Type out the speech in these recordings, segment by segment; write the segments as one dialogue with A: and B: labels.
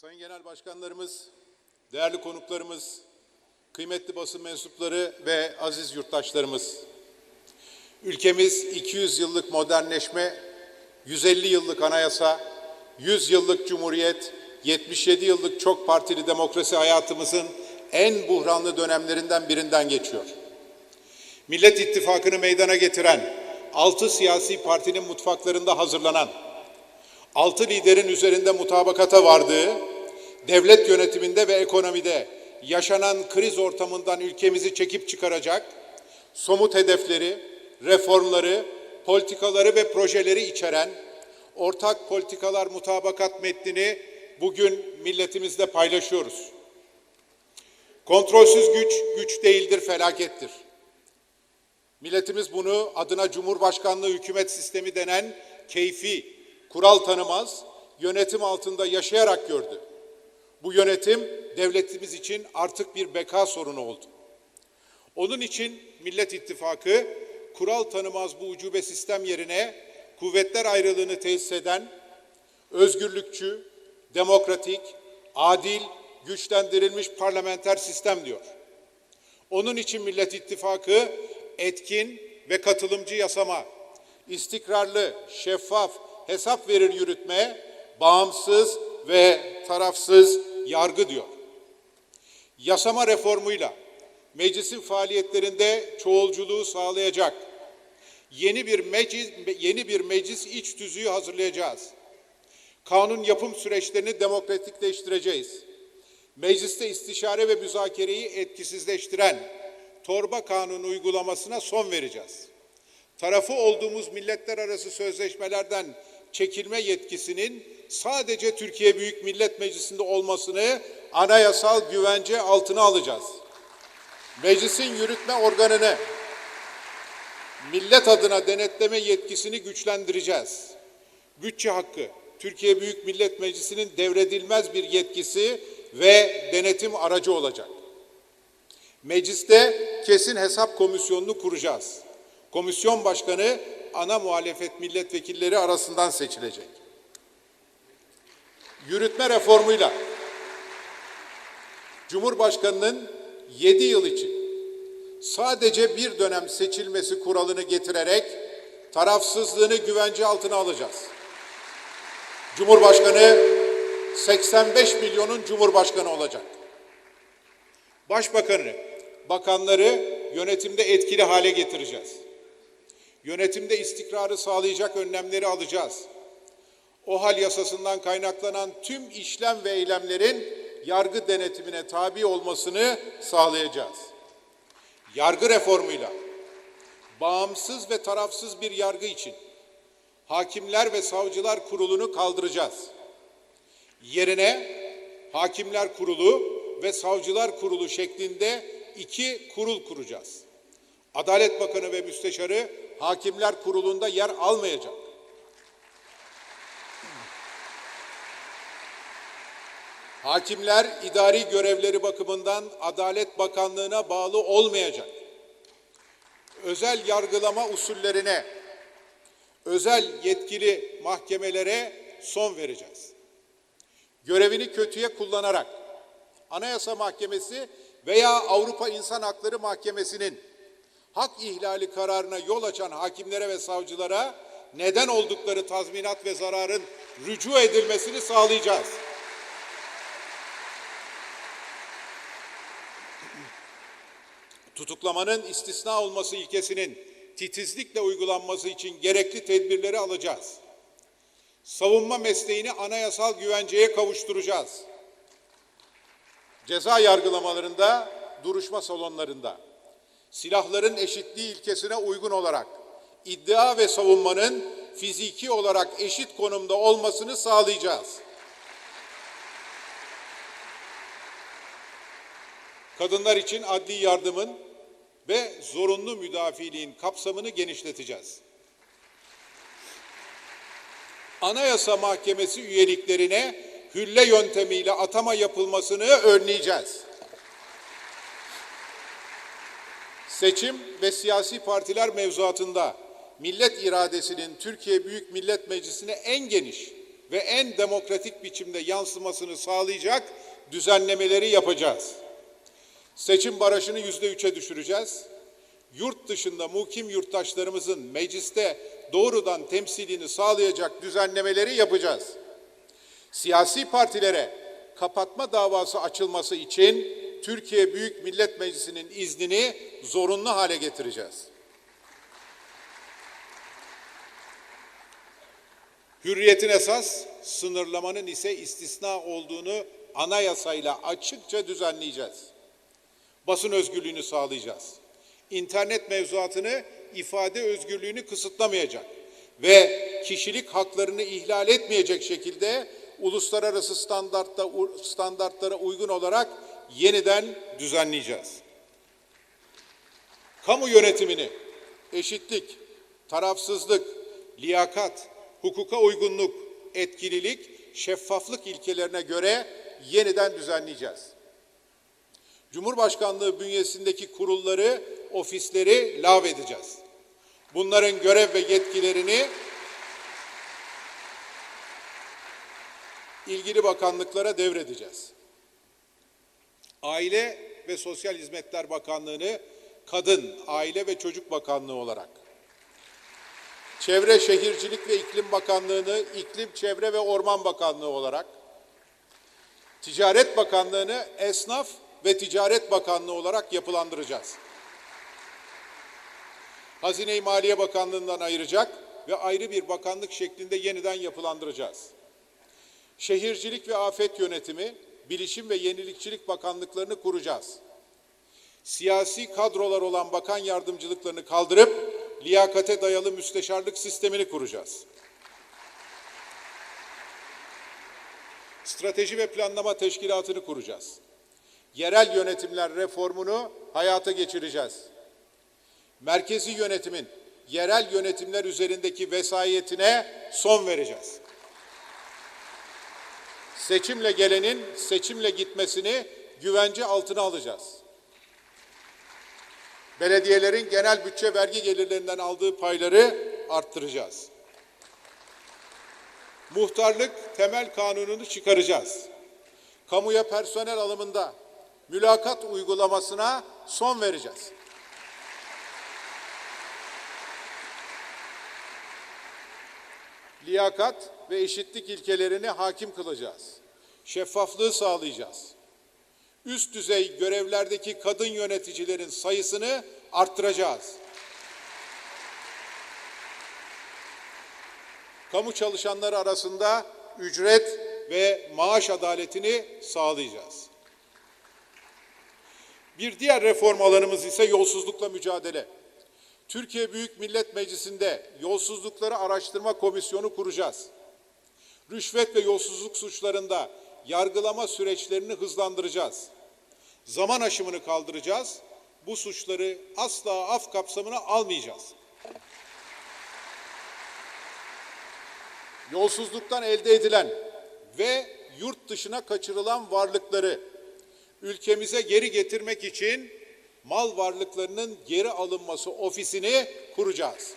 A: Sayın Genel Başkanlarımız, değerli konuklarımız, kıymetli basın mensupları ve aziz yurttaşlarımız. Ülkemiz 200 yıllık modernleşme, 150 yıllık anayasa, 100 yıllık cumhuriyet, 77 yıllık çok partili demokrasi hayatımızın en buhranlı dönemlerinden birinden geçiyor. Millet İttifakı'nı meydana getiren, altı siyasi partinin mutfaklarında hazırlanan, altı liderin üzerinde mutabakata vardığı, devlet yönetiminde ve ekonomide yaşanan kriz ortamından ülkemizi çekip çıkaracak, somut hedefleri, reformları, politikaları ve projeleri içeren ortak politikalar mutabakat metnini bugün milletimizle paylaşıyoruz. Kontrolsüz güç, güç değildir, felakettir. Milletimiz bunu adına Cumhurbaşkanlığı hükümet sistemi denen keyfi, kural tanımaz, yönetim altında yaşayarak gördü. Bu yönetim devletimiz için artık bir beka sorunu oldu. Onun için Millet İttifakı kural tanımaz bu ucube sistem yerine kuvvetler ayrılığını tesis eden özgürlükçü, demokratik, adil, güçlendirilmiş parlamenter sistem diyor. Onun için Millet İttifakı etkin ve katılımcı yasama, istikrarlı, şeffaf, hesap verir yürütme, bağımsız ve tarafsız yargı diyor. Yasama reformuyla meclisin faaliyetlerinde çoğulculuğu sağlayacak yeni bir meclis yeni bir meclis iç tüzüğü hazırlayacağız. Kanun yapım süreçlerini demokratikleştireceğiz. Mecliste istişare ve müzakereyi etkisizleştiren torba kanunu uygulamasına son vereceğiz. Tarafı olduğumuz milletler arası sözleşmelerden çekilme yetkisinin sadece Türkiye Büyük Millet Meclisi'nde olmasını anayasal güvence altına alacağız. Meclisin yürütme organını millet adına denetleme yetkisini güçlendireceğiz. Bütçe hakkı Türkiye Büyük Millet Meclisi'nin devredilmez bir yetkisi ve denetim aracı olacak. Mecliste kesin hesap komisyonunu kuracağız. Komisyon başkanı ana muhalefet milletvekilleri arasından seçilecek. Yürütme reformuyla Cumhurbaşkanının 7 yıl için sadece bir dönem seçilmesi kuralını getirerek tarafsızlığını güvence altına alacağız. Cumhurbaşkanı 85 milyonun cumhurbaşkanı olacak. Başbakanı, bakanları yönetimde etkili hale getireceğiz. Yönetimde istikrarı sağlayacak önlemleri alacağız. O hal yasasından kaynaklanan tüm işlem ve eylemlerin yargı denetimine tabi olmasını sağlayacağız. Yargı reformuyla bağımsız ve tarafsız bir yargı için Hakimler ve Savcılar Kurulu'nu kaldıracağız. Yerine Hakimler Kurulu ve Savcılar Kurulu şeklinde iki kurul kuracağız. Adalet Bakanı ve Müsteşarı Hakimler Kurulu'nda yer almayacak. Hakimler idari görevleri bakımından Adalet Bakanlığı'na bağlı olmayacak. Özel yargılama usullerine, özel yetkili mahkemelere son vereceğiz. Görevini kötüye kullanarak Anayasa Mahkemesi veya Avrupa İnsan Hakları Mahkemesi'nin hak ihlali kararına yol açan hakimlere ve savcılara neden oldukları tazminat ve zararın rücu edilmesini sağlayacağız. Tutuklamanın istisna olması ilkesinin titizlikle uygulanması için gerekli tedbirleri alacağız. Savunma mesleğini anayasal güvenceye kavuşturacağız. Ceza yargılamalarında, duruşma salonlarında silahların eşitliği ilkesine uygun olarak iddia ve savunmanın fiziki olarak eşit konumda olmasını sağlayacağız. Kadınlar için adli yardımın ve zorunlu müdafiliğin kapsamını genişleteceğiz. Anayasa Mahkemesi üyeliklerine hülle yöntemiyle atama yapılmasını önleyeceğiz. Seçim ve siyasi partiler mevzuatında millet iradesinin Türkiye Büyük Millet Meclisi'ne en geniş ve en demokratik biçimde yansımasını sağlayacak düzenlemeleri yapacağız. Seçim barajını yüzde üçe düşüreceğiz. Yurt dışında mukim yurttaşlarımızın mecliste doğrudan temsilini sağlayacak düzenlemeleri yapacağız. Siyasi partilere kapatma davası açılması için Türkiye Büyük Millet Meclisi'nin iznini zorunlu hale getireceğiz. Hürriyetin esas, sınırlamanın ise istisna olduğunu anayasayla açıkça düzenleyeceğiz. Basın özgürlüğünü sağlayacağız. İnternet mevzuatını ifade özgürlüğünü kısıtlamayacak ve kişilik haklarını ihlal etmeyecek şekilde uluslararası standartta, standartlara uygun olarak yeniden düzenleyeceğiz. Kamu yönetimini eşitlik, tarafsızlık, liyakat, hukuka uygunluk, etkililik, şeffaflık ilkelerine göre yeniden düzenleyeceğiz. Cumhurbaşkanlığı bünyesindeki kurulları, ofisleri lağvedeceğiz. Bunların görev ve yetkilerini ilgili bakanlıklara devredeceğiz. Aile ve Sosyal Hizmetler Bakanlığı'nı Kadın, Aile ve Çocuk Bakanlığı olarak, Çevre Şehircilik ve İklim Bakanlığı'nı İklim, Çevre ve Orman Bakanlığı olarak, Ticaret Bakanlığı'nı Esnaf ve Ticaret Bakanlığı olarak yapılandıracağız. Hazine-i Maliye Bakanlığı'ndan ayıracak ve ayrı bir bakanlık şeklinde yeniden yapılandıracağız. Şehircilik ve Afet Yönetimi, Bilişim ve Yenilikçilik Bakanlıklarını kuracağız. Siyasi kadrolar olan bakan yardımcılıklarını kaldırıp liyakate dayalı müsteşarlık sistemini kuracağız. Strateji ve Planlama Teşkilatı'nı kuracağız. Yerel yönetimler reformunu hayata geçireceğiz. Merkezi yönetimin yerel yönetimler üzerindeki vesayetine son vereceğiz. Seçimle gelenin seçimle gitmesini güvence altına alacağız. Belediyelerin genel bütçe vergi gelirlerinden aldığı payları arttıracağız. Muhtarlık temel kanununu çıkaracağız. Kamuya personel alımında mülakat uygulamasına son vereceğiz. Liyakat ve eşitlik ilkelerini hakim kılacağız. Şeffaflığı sağlayacağız. Üst düzey görevlerdeki kadın yöneticilerin sayısını arttıracağız. Kamu çalışanları arasında ücret ve maaş adaletini sağlayacağız. Bir diğer reform alanımız ise yolsuzlukla mücadele. Türkiye Büyük Millet Meclisi'nde yolsuzlukları araştırma komisyonu kuracağız. Rüşvet ve yolsuzluk suçlarında yargılama süreçlerini hızlandıracağız. Zaman aşımını kaldıracağız. Bu suçları asla af kapsamına almayacağız. Yolsuzluktan elde edilen ve yurt dışına kaçırılan varlıkları ülkemize geri getirmek için mal varlıklarının geri alınması ofisini kuracağız.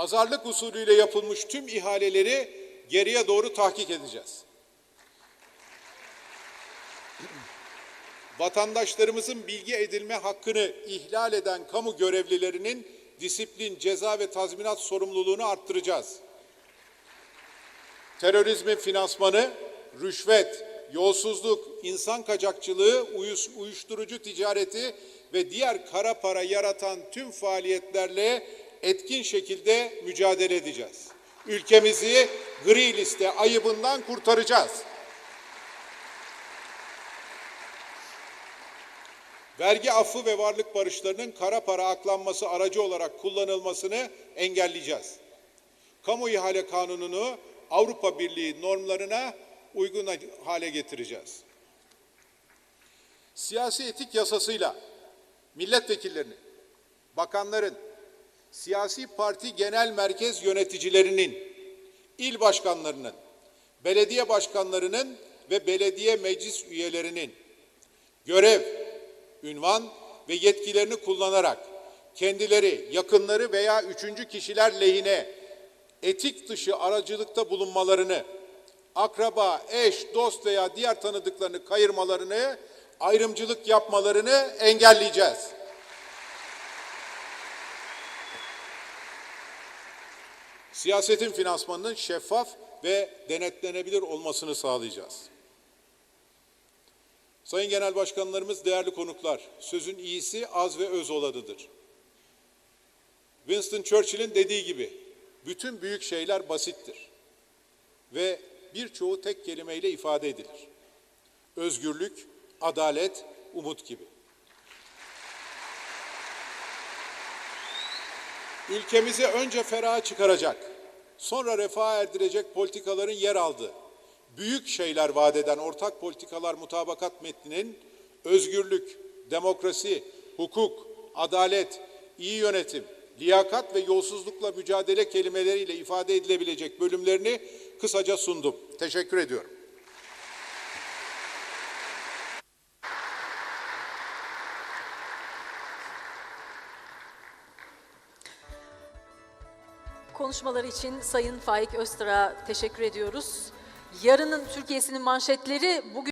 A: Pazarlık usulüyle yapılmış tüm ihaleleri geriye doğru tahkik edeceğiz. Vatandaşlarımızın bilgi edilme hakkını ihlal eden kamu görevlilerinin disiplin, ceza ve tazminat sorumluluğunu arttıracağız. Terörizmin finansmanı, rüşvet, yolsuzluk, insan kaçakçılığı, uyuşturucu ticareti ve diğer kara para yaratan tüm faaliyetlerle etkin şekilde mücadele edeceğiz. Ülkemizi gri liste ayıbından kurtaracağız. Vergi affı ve varlık barışlarının kara para aklanması aracı olarak kullanılmasını engelleyeceğiz. Kamu ihale kanununu Avrupa Birliği normlarına uygun hale getireceğiz. Siyasi etik yasasıyla milletvekillerinin, bakanların, siyasi parti genel merkez yöneticilerinin, il başkanlarının, belediye başkanlarının ve belediye meclis üyelerinin görev, ünvan ve yetkilerini kullanarak kendileri, yakınları veya üçüncü kişiler lehine etik dışı aracılıkta bulunmalarını, akraba, eş, dost veya diğer tanıdıklarını kayırmalarını, ayrımcılık yapmalarını engelleyeceğiz. Siyasetin finansmanının şeffaf ve denetlenebilir olmasını sağlayacağız. Sayın Genel Başkanlarımız, değerli konuklar, sözün iyisi az ve öz olanıdır. Winston Churchill'in dediği gibi, bütün büyük şeyler basittir ve birçoğu tek kelimeyle ifade edilir. Özgürlük, adalet, umut gibi. Ülkemizi önce feraha çıkaracak, sonra refaha erdirecek politikaların yer aldığı, büyük şeyler vaat eden ortak politikalar mutabakat metninin özgürlük, demokrasi, hukuk, adalet, iyi yönetim, liyakat ve yolsuzlukla mücadele kelimeleriyle ifade edilebilecek bölümlerini kısaca sundum. Teşekkür ediyorum.
B: Konuşmaları için Sayın Faik Öztürk'e teşekkür ediyoruz. Yarının Türkiye'sinin manşetleri bugün